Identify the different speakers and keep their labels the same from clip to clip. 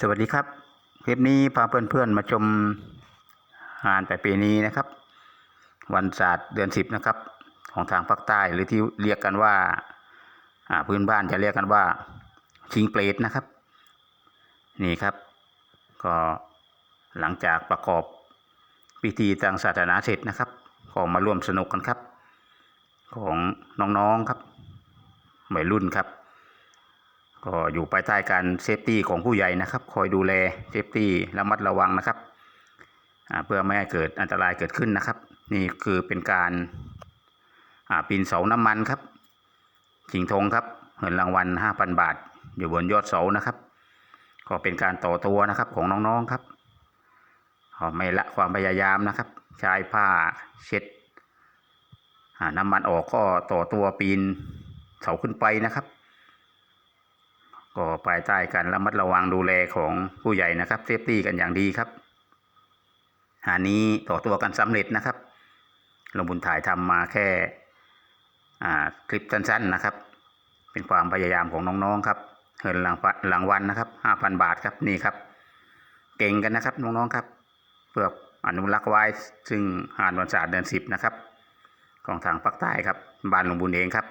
Speaker 1: สวัสดีครับ คลิปนี้พาเพื่อนๆมาชมงานประเพณีนะครับ วันศาสตร์เดือนสิบนะครับ ของทางภาคใต้หรือที่เรียกกันว่าอ่าพื้นบ้านจะเรียกกันว่า ชิงเปรตนะครับ นี่ครับ ก็หลังจากประกอบพิธีทางศาสนาเสร็จนะครับ ก็มาร่วมสนุกกันครับ ของน้องๆครับวัยรุ่นครับ ก็อยู่ภายใต้การเซฟตี้ของผู้ใหญ่นะครับ คอยดูแลเซฟตี้ระมัดระวังนะครับเพื่อไม่ให้เกิดอันตรายเกิดขึ้นนะครับ นี่คือเป็นการปีนเสาน้ำมันครับชิงธงครับเงินรางวัล 5,000 บาท อยู่บนยอดเสานะครับ ก็เป็นการต่อตัวนะครับของน้องๆครับก็ไม่ละความพยายามนะครับ ใช้ผ้าเช็ดน้ำมันออกก็ต่อตัวปีนเสาขึ้นไปนะครับ ก็ภายใต้การระมัดระวังดูแลของผู้ใหญ่นะครับเซฟตี้กันอย่างดีครับหานี้ต่อตัวกันสำเร็จนะครับลงบุญถ่ายทำมาแค่คลิปสั้นๆนะครับ เป็นความพยายามของน้องๆครับเงินรางวัลรางวัลนะครับห้าพันบาทครับนี่ครับ เก่งกันนะครับน้องๆครับเพื่ออนุรักษ์ไว้ซึ่งหานวันศาสตร์เดือนสิบนะครับ ของทางภาคใต้ครับบ้านหลวงบุญเองครับ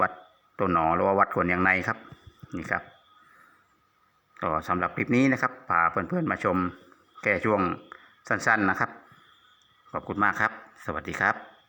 Speaker 1: วัดต้นหนอหรือว่าวัดขวนยางในครับ นี่ครับก็สำหรับคลิปนี้นะครับพาเพื่อนๆมาชมแค่ช่วงสั้นๆนะครับ ขอบคุณมากครับ สวัสดีครับ